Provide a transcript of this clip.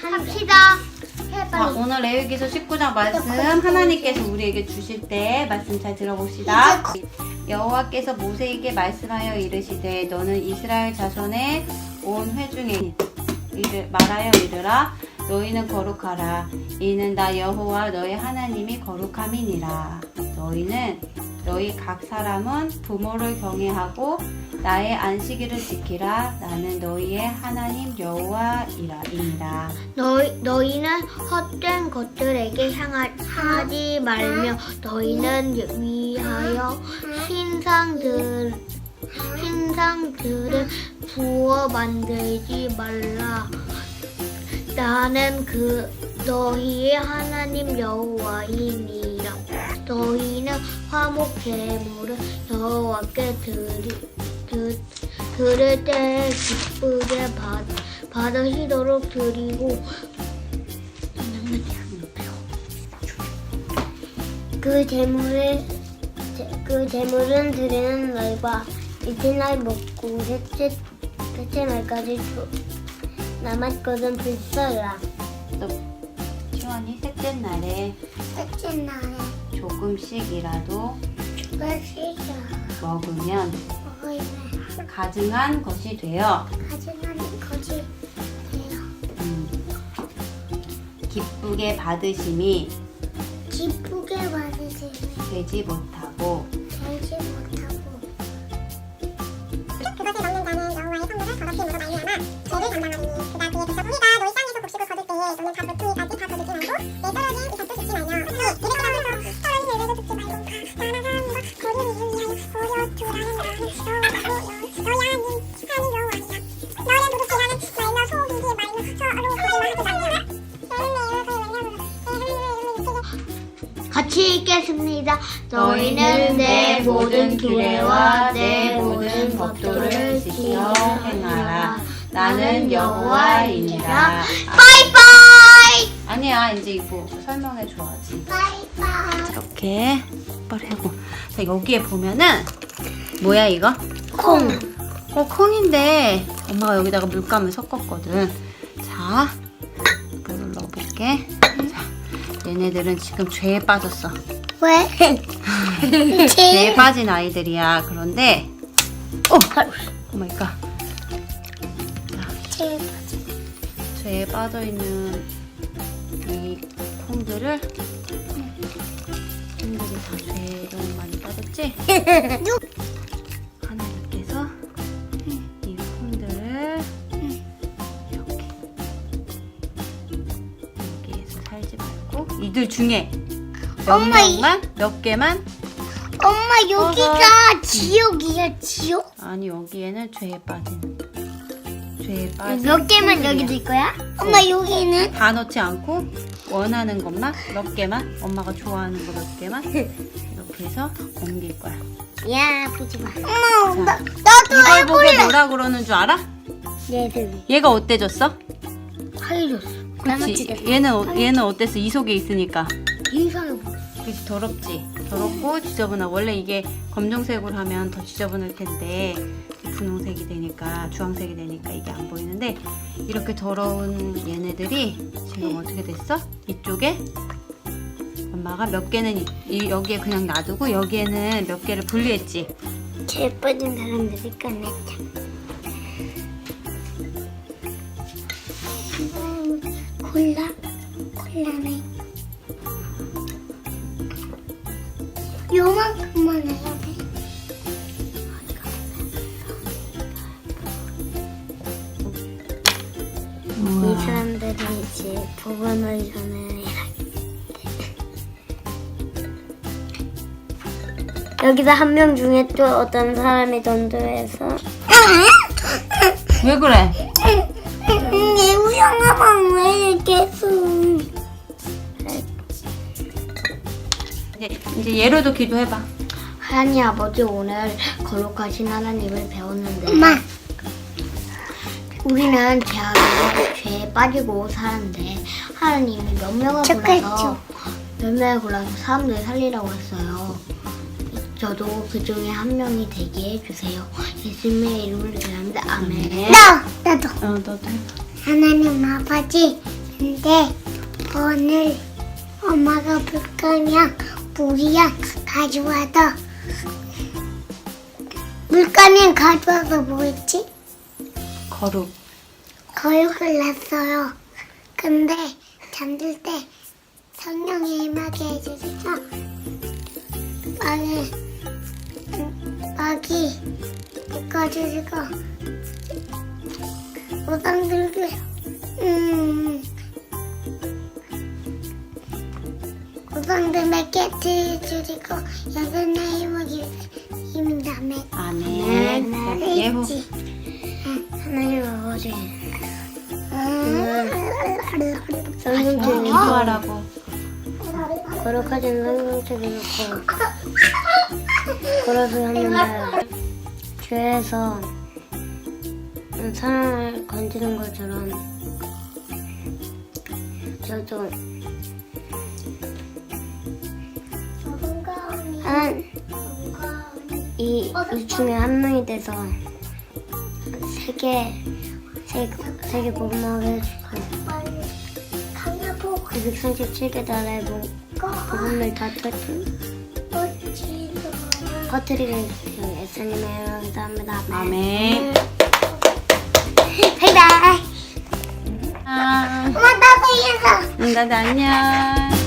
합시다. 자, 해봐. 오늘 레위기서 19장 말씀 하나님께서 우리에게 주실 때 말씀 잘 들어봅시다. 여호와께서 모세에게 말씀하여 이르시되 너는 이스라엘 자손의 온 회중에 이르, 말하여 이르라 너희는 거룩하라. 이는 나 여호와 너의 하나님이 거룩함이니라. 너희는 너희 각 사람은 부모를 경외하고 나의 안식일을 지키라. 나는 너희의 하나님 여호와이라 너희 너희는 헛된 것들에게 향하, 향하지 말며 너희는 위하여 신상들 신상들을 부어 만들지 말라. 나는 그 너희의 하나님 여호와이니라. 너희는 화목 제물을 여호와께 드리 드, 들을 때 기쁘게 받, 받으시도록 드리고 그 재물을 제- 그 재물은 드리는 날과 이튿날 먹고 셋째 셋째 날까지 주- 남았거든 불써라. 또 시원이 셋째 날에 셋째 날에 조금씩이라도 주가시자 먹으면 먹으면 가증한 것이 되어 가증하는 것이 돼요. 음, 기쁘게 받으심이 기쁘게 받으시면 되지 못하고 되지 못 하나님의 이름을 지키고 같이 읽겠습니다. 너희는 내 모든 규례와 내 모든 법도를 지켜 행하라. 나는 여호와이니라. 바이바이. 아니야 이제 이거 설명해 줘야지 바이바이. 이렇게 똑바로 하고 자 여기에 보면은 뭐야 이거? 콩. 어 콩인데 엄마가 여기다가 물감을 섞었거든 자 물을 넣어볼게 자 얘네들은 지금 죄에 빠졌어 왜? 죄에 빠진 아이들이야 그런데 오! 오마이갓 죄에 빠져있는 이 콩들을 콩들이 다 죄에 너무 많이 빠졌지? 하나님께서 이 콩들을 이렇게 여기에서 살지 말고 이들 중에 몇 엄마, 이- 명만 몇 개만 엄마 여기가 지옥이야 지옥? 아니 여기에는 죄에 빠진 죄에 빠진 몇 개만. 여기 둘 거야? 엄마 여기는 다 넣지 않고 원하는 것만 몇 개만 엄마가 좋아하는 거 몇 개만 이렇게 해서 옮길 거야. 야 보지 마. 엄마 나, 이걸 나도 보고 해볼래. 뭐라 그러는 줄 알아? 얘들 얘가 어때졌어? 하얘졌어. 그치? 얘는 어- 얘는 어땠어? 이 속에 있으니까. 이상해 그치 더럽지. 더럽고 지저분하. 원래 이게 검정색으로 하면 더 지저분할 텐데 분홍색이 되니까 주황색이 되니까 이게 안 보이는데 이렇게 더러운 얘네들이 지금 어떻게 됐어? 이쪽에 엄마가 몇 개는 여기에 그냥 놔두고 여기에는 몇 개를 분리했지. 제일 빠진 사람들이 끝냈자. 콜라? 콜라네. 요만큼만 해야 돼. 이 사람들이 이제 복원을 전에 여기서 한 명 중에 또 어떤 사람이 던져해서 왜 그래? 내 우영아만 왜 이렇게 수이 이제 예로도 기도해봐. 하나님 아버지 오늘 거룩하신 하나님을 배웠는데 엄마 우리는 죄악에 죄에 빠지고 살았는데 하나님이 몇 명을 골라서 몇 명을 골라서 사람들을 살리라고 했어요. 저도 그 중에 한 명이 되게 해주세요. 예수님의 이름으로 기도합니다. 아멘. 나 나도 어, 너도. 하나님 아버지 근데 오늘 엄마가 물감이랑 물이랑 가져와서 물감이랑 가져와서 뭐 했지? 거룩. 거육을 냈어요. 근데 잠들 때 성령이 임하게 해주셔서 막이 막이 묶어주시고 우상 들고 음 우상들 몇개 드리고 여전히 힘을 힘다며 아멘. 그럼 예후. 하나님 아버지 어, 기도하라고. 거룩하신 성경 책을 놓고 걸어서 했는데 죄에서 사람을 건지는 것처럼 저도 한 이, 이 중에 한 명이 돼서 세계 세, 세계 복음하게 해주고 937개 나라의 복- 복음을 다 터뜨, 터뜨리게 해주세요. 예수님의 이름으로 기도합니다. 아멘. 바이바이 아, 엄마 나도 이어서 응, 나도 안녕.